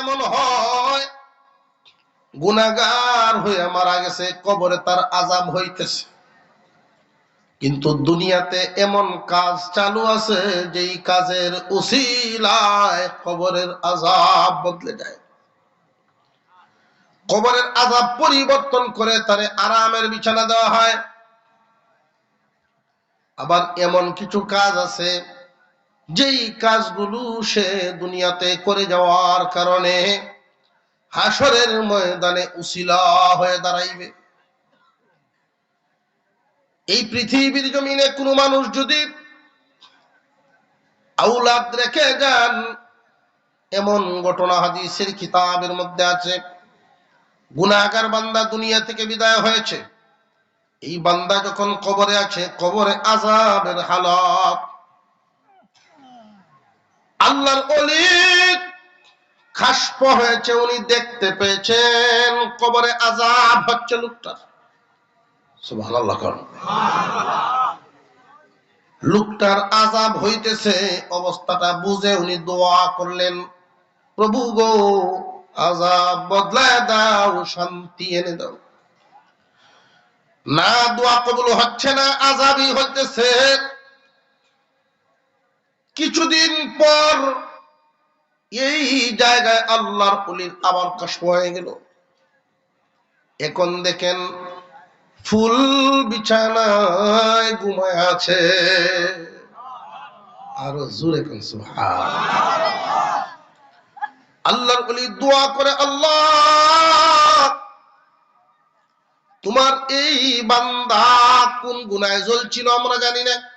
এমন হয়? গুনাগার হয়ে মারা গেছে, কবরে তার আজাব হইতেছে। কিন্তু দুনিয়াতে এমন কাজ চালু আছে, যেই কাজের উসিলায় কবরের আজাব বদলে যায়। কবরের আজাব পরিবর্তন করে তারে আরামের বিছানা দেওয়া হয়। আবার এমন কিছু কাজ আছে যেই কাজগুলো সে দুনিয়াতে করে যাওয়ার কারণে হাসরের ময়দানে উসিলা হয়ে দাঁড়াইবে। এই পৃথিবীর জমিনে কোনো মানুষ যদি আউলাদ রেখে যান, এমন ঘটনা হাদিসের কিতাবের মধ্যে আছে, গুনাহগার বান্দা দুনিয়া থেকে বিদায় হয়েছে। এই বান্দা যখন কবরে আছে, কবরে আজাবের হালত আল্লাহর অলিক খাসপ হয়েছে, উনি দেখতে পেয়েছেন, কবরে আজাব হচ্ছে লোকটার লোকটার আজাব হইতেছে, অবস্থাটা বুঝে উনি দোয়া করলেন, প্রভু গো আজাব বদলায় দাও, শান্তি এনে দাও। না দোয়া কবুল হচ্ছে না আজাবই হইতেছে। কিছুদিন পর এই জায়গায় আল্লাহর পুলির আবার কাশ্ম হয়ে গেল। এখন দেখেন ফুল বিছানায় ঘুমায় আছে। আরও জোরে আল্লাহর বলি দোয়া করে, আল্লাহ, তোমার এই বান্দা কোন গুনায় জ্বলছিল আমরা জানি না।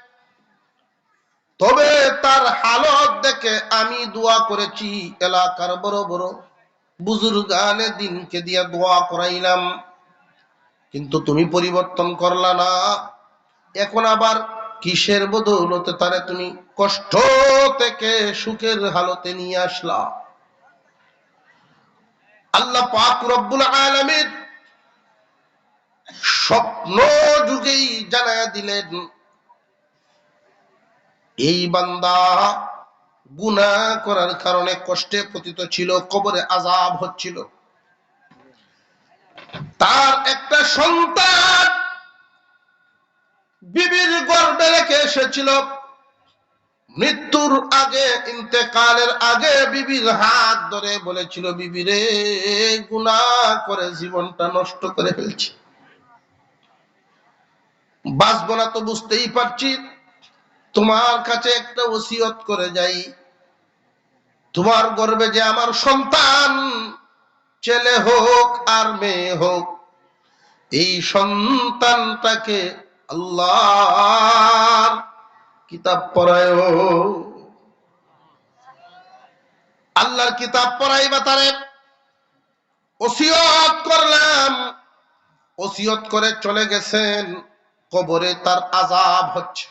তবে তার হালত দেখে আমি দোয়া করেছি, এলাকার বড় বড় বুজুর্গানে দিনকে দিয়া দোয়া করাইলাম। কিন্তু তুমি পরিবর্তন করলা না। এখন আবার কিসের বদৌলতে তারে তুমি কষ্ট থেকে সুখের হালতে নিয়ে আসলা? আল্লাহ পাক রব্বুল আলামিন স্বপ্ন যুগেই জানায় দিলেন এই বান্দা গুনা করার কারণে কষ্টে পতিত ছিল, কবরে আজাব হচ্ছিল। তার একটা সন্তান বিবির গর্বে রেখে এসেছিল। মৃত্যুর আগে, ইন্তেকালের আগে বিবির হাত ধরে বলেছিল বিবিরে গুনা করে জীবনটা নষ্ট করে ফেলছি। বাঁচবো না তো বুঝতেই পারছি তোমার কাছে একটা ওসিয়ত করে যাই। তোমার গর্বে যে আমার সন্তান, ছেলে হোক আর মেয়ে হোক, এই সন্তানটাকে আল্লাহ কিতাব পড়ায় আল্লাহর কিতাব পড়াইবা তারে ওসিয়ত করলাম। ওসিয়ত করে চলে গেছেন, কবরে তার আজাব হচ্ছে।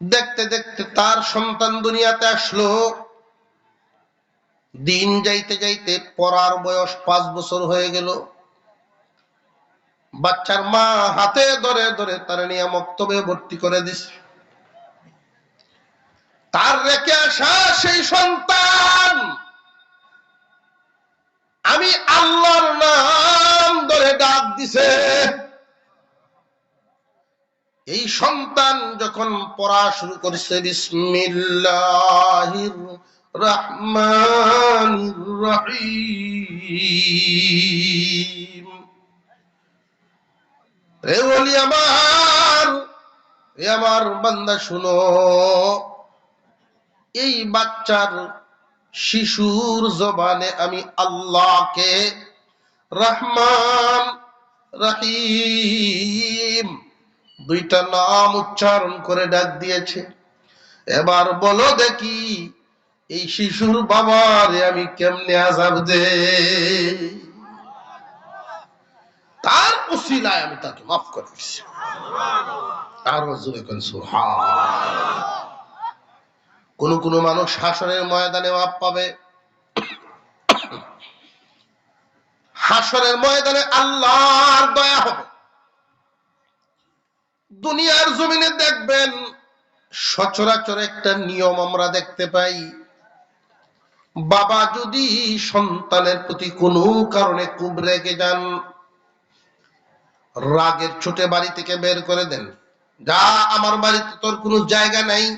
দেখতে দেখতে তার সন্তান দুনিয়াতে আসলো। দিন যাইতে যাইতে পড়ার বয়স পাঁচ বছর হয়ে গেল। বাচ্চার মা হাতে ধরে ধরে তার নিয়ে মক্তবে ভর্তি করে দিছে। তার রেখে আসা সেই সন্তান। আমি আল্লাহর নাম ধরে ডাক দিছে। এই সন্তান যখন পড়া শুরু করেছে, বিসমিল্লাহির রহমানির রহিম। রে বলি আমার এ আমার বান্দা, শুনো। এই বাচ্চার শিশুর জবানে আমি আল্লাহকে রহমান রহিম। দুইটা নাম উচ্চারণ করে ডাক দিয়েছে। এবার বলো দেখি, এই শিশুর বাবারে আমি কেমনে আজাব দে? তার উসিলায় আমি তাকে মাফ করে দিচ্ছি আরও জোরে কোন কোন কোন মানুষ হাসরের ময়দানে মাপ পাবে। হাসরের ময়দানে আল্লাহর দয়া হবে। দুনিয়ার জমিনে দেখবেন, সচরাচর একটা নিয়ম আমরা দেখতে পাই। বাবা যদি সন্তানের প্রতি কোনো কারণে খুব রেগে যান, রাগের ছোটে বাড়ি থেকে বের করে দেন। যা, আমার বাড়িতে তোর কোনো জায়গা নাই।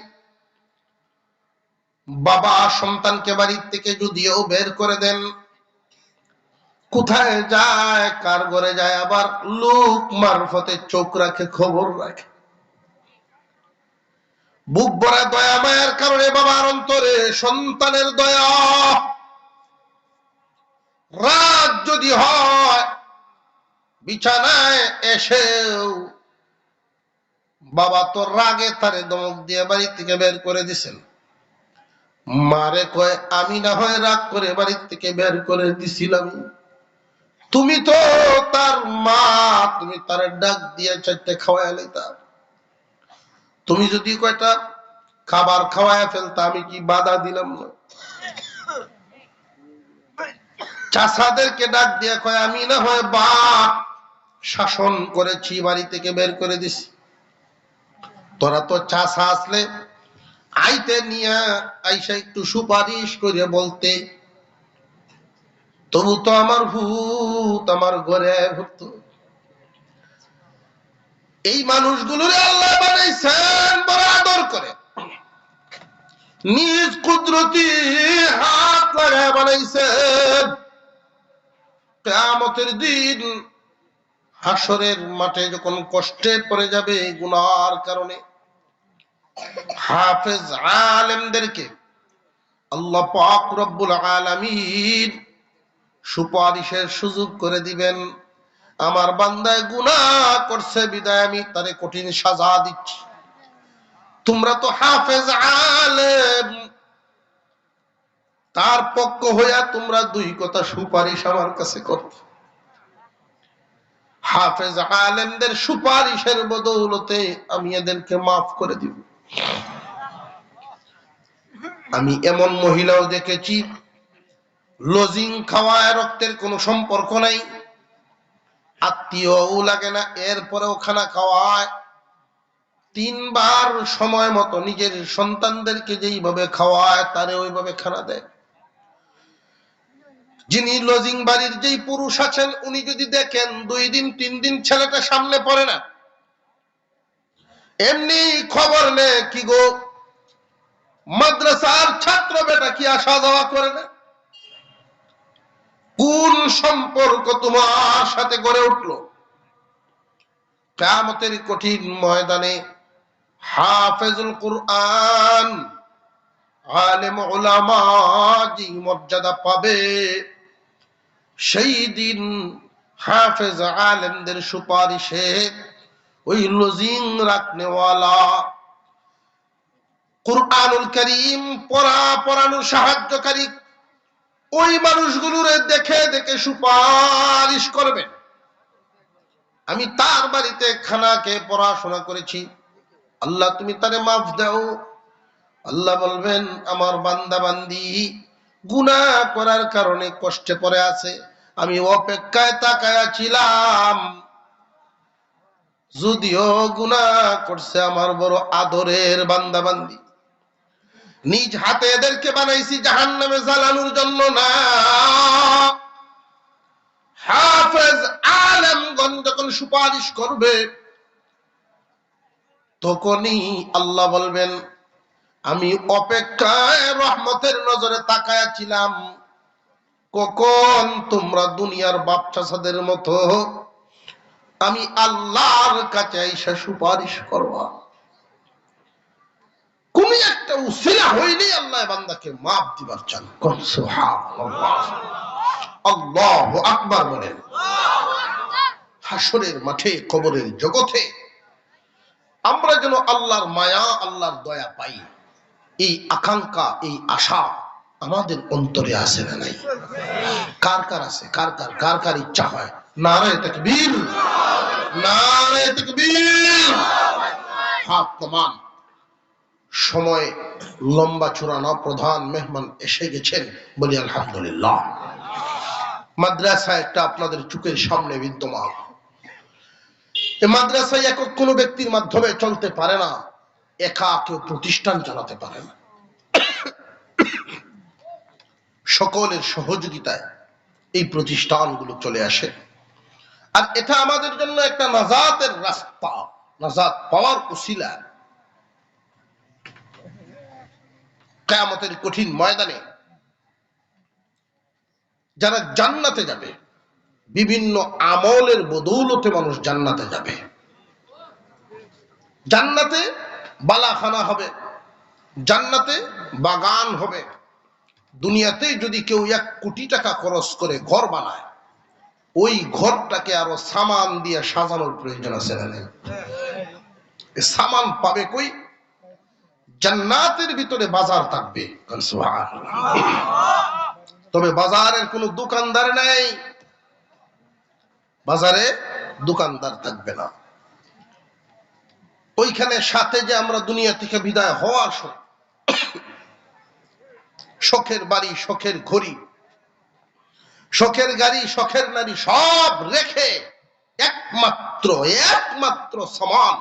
বাবা সন্তানকে বাড়ির থেকে যদিও বের করে দেন। কোথায় যায়, কার ঘরে যায়, আবার লোক মারফতে চোখ রাখে, খবর রাখে। বুক ভরা দয়া মায়ের কারণে বাবার অন্তরে সন্তানের দয়া। রাত যদি হয়, বিছানায় এসেও বাবা তো রাগে তারে দমক দিয়ে বাড়ি থেকে বের করে দিছেন। মারে কয়, আমি না হয় রাগ করে বাড়ির থেকে বের করে দিছিলাম। তুমি তো তার মা, তুমি তার ডাক দিয়ে চারটে খাওয়াই লাইতা। তুমি যদি কয়টা খাবার খাওয়ায় ফেলতা, আমি কি বাধা দিলাম না? চাষাদেরকে ডাক দিয়ে কয়, আমি না হয় বাপ শাসন করেছি, বাড়ি থেকে বের করে দিছি। তোরা তো চাষা আসলে আইতে নিয়ে আইসা একটু সুপারিশ করে বলতে তবু তো আমার ভূত আমার ঘরে ভূত এই মানুষগুলোরে আল্লাহ বানাইছেন, বড় আদর করে। নিজ কুদরতি হাত লাগায় বানাইছেন। কেয়ামতের দিন হাসরের মাঠে যখন কষ্টে পড়ে যাবে গুনার কারণে, হাফেজ আলেমদেরকে আল্লাহ পাক রব্বুল আলামিন সুপারিশের সুযোগ করে দিবেন। আমার বান্দায় গুনাহ করছে, বিদায় আমি তারে কঠিন সাজা দিচ্ছি। তোমরা তো হাফেজ আলেম। তার পক্ষ হইয়া তোমরা দুই কথা সুপারিশ আমার কাছে করো হাফেজ আলেমদের সুপারিশের বদৌলতে আমি এদেরকে মাফ করে দিব। আমি এমন মহিলাও দেখেছি লজিং খাওয়ায় রক্তের কোনো সম্পর্ক নাই। আত্মীয়ও লাগে না, এরপরেও খানা খাওয়ায়। তিনবার সময় মতো নিজের সন্তানদেরকে যেইভাবে খাওয়ায়, তারে ওইভাবে খানা দেয়। যিনি লজিং বাড়ির যেই পুরুষ আছেন, উনি যদি দেখেন দুই দিন, তিন দিন ছেলেটা সামনে পড়ে না, এমনি খবর নে কি গো, মাদ্রাসার ছাত্র বেটা কি আসা যাওয়া করে না? কোন সম্পর্ক তোমার সাথে গড়ে উঠল। কামতের কঠিন ময়দানে হাফেজুল কুরআন আলেম ওলামা যে মর্যাদা পাবে, সেই দিন হাফেজ আলেমদের সুপারিশে ওই লজিং রাখনেওয়ালা কুরআনুল করিম পড়া পড়ানোর সাহায্যকারী ওই মানুষগুলোর দেখে দেখে সুপারিশ করবেন আমি তার বাড়িতে খানাকে পড়াশোনা করেছি। আল্লাহ, তুমি তারে মাফ দাও। আল্লাহ বলবেন, আমার বান্দা বান্দি গুনা করার কারণে কষ্টে পড়ে আছে। আমি অপেক্ষায় তাকায়া ছিলাম। যদিও গুনা করছে আমার বড় আদরের বান্দা বান্দি নিজ হাতে এদেরকে বানাইছি জাহান নামে জ্বালানোর জন্য না। হাফেজ আলমগঞ্জ যখন সুপারিশ করবে, তখনই আল্লাহ বলবেন, আমি অপেক্ষায় রহমতের নজরে তাকায়া ছিলাম। কখন তোমরা দুনিয়ার বাপচাষাদের মতো আমি আল্লাহর কাছে আইসা সুপারিশ করবা? কোন একটা উসিলা হইলে আল্লাহ বান্দাকে মাপ দিবার চান। আল্লাহু আকবার বলেন। হাসরের মাঠে, কবরের জগতে আমরা যেন আল্লাহর মায়া, আল্লাহর দয়া পাই। এই আকাঙ্ক্ষা, এই আশা আমাদের অন্তরে আছে না নাই? কার কার আছে? কার কার? কার কার ইচ্ছা হয়? নারায় তকবীর। নারায় তকবীর। হাত কমান সময় লম্বা চূড়ানো প্রধান মেহমান এসে গেছেন বলি আলহামদুলিল্লাহ। মাদ্রাসা একটা আপনাদের চোখের সামনে বিদ্যমান। মাদ্রাসায় একক কোনো ব্যক্তির মাধ্যমে চলতে পারে না, একা কেউ প্রতিষ্ঠান চালাতে পারে না। সকলের সহযোগিতায় এই প্রতিষ্ঠানগুলো চলে আসে। আর এটা আমাদের জন্য একটা নাজাতের রাস্তা, নাজাত পাওয়ার উসিলা। কেয়ামতের কঠিন ময়দানে যারা জান্নাতে যাবে, বিভিন্ন আমলের বদৌলতে মানুষ জান্নাতে যাবে। জান্নাতে বালাখানা হবে, জান্নাতে বাগান হবে। দুনিয়াতে যদি কেউ এক কোটি টাকা খরচ করে ঘর বানায়, ওই ঘরটাকে আরও সামান দিয়ে সাজানোর প্রয়োজন আছে সামান পাবে কই? জান্নাতের ভিতরে বাজার থাকবে। তবে বাজারের কোনো দোকানদার নেই। বাজারে দোকানদার থাকবে না। ওইখানে সাথে যে আমরা দুনিয়া থেকে বিদায় হওয়ার সময় শখের বাড়ি, শখের ঘড়ি, শখের গাড়ি, শখের নারী সব রেখে একমাত্র একমাত্র সমান,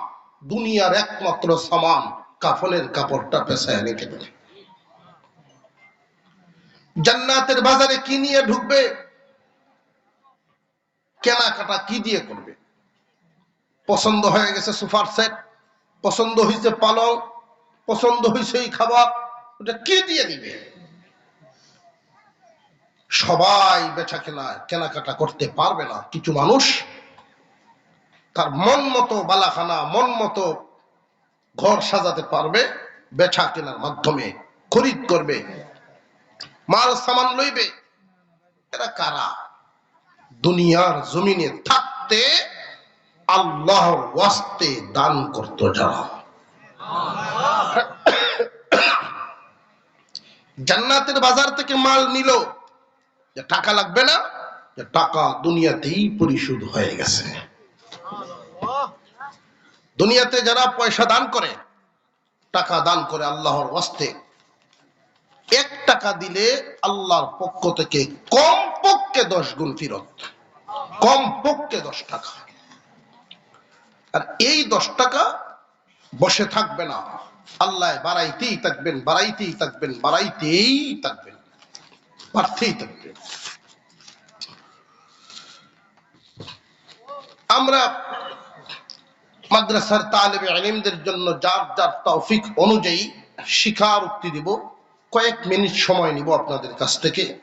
দুনিয়ার একমাত্র সমান কাফনের কাপড়টা পেশায় রেখে দেবে। জান্নাতের বাজারে কি নিয়ে ঢুকবে? কেনাকাটা কি দিয়ে করবে? পছন্দ হয়ে গেছে সুপার সেট, পছন্দ হয়েছে পালং, পছন্দ হয়েছে এই খাবার, ওটা কি দিয়ে নিবে? সবাই বেচা কেনা কেনাকাটা করতে পারবে না। কিছু মানুষ, তার মন মতো বালাখানা, মন মতো ঘর সাজাতে পারবে, বেচা কেনার মাধ্যমে, খরিদ করবে। মাল সামান লইবে। এরা কারা? দুনিয়ার জমিনে থাকতে আল্লাহ ওয়াস্তে দান করতো যারা। জান্নাতের বাজার থেকে মাল নিল। টাকা লাগবে না টাকা দুনিয়াতেই পরিশোধ হয়ে গেছে। দুনিয়াতে যারা পয়সা দান করে, টাকা দান করে আল্লাহর ওয়াস্তে, এক টাকা দিলে আল্লাহর পক্ষ থেকে কম পক্ষে দশ গুণ ফিরত। কম পক্ষে দশ টাকা। আর এই দশ টাকা বসে থাকবে না। আল্লাহ বাড়াইতেই থাকবেন বাড়াইতেই থাকবেন বাড়াইতেই থাকবেন, বাড়তেই থাকবেন। আমরা মাদ্রাসার তালেবে আলিমদের জন্য যার যার তৌফিক অনুযায়ী শিখার উক্তি দিব। কয়েক মিনিট সময় নিব আপনাদের কাছ থেকে।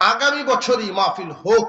আগামী বছরই মাহফিল হোক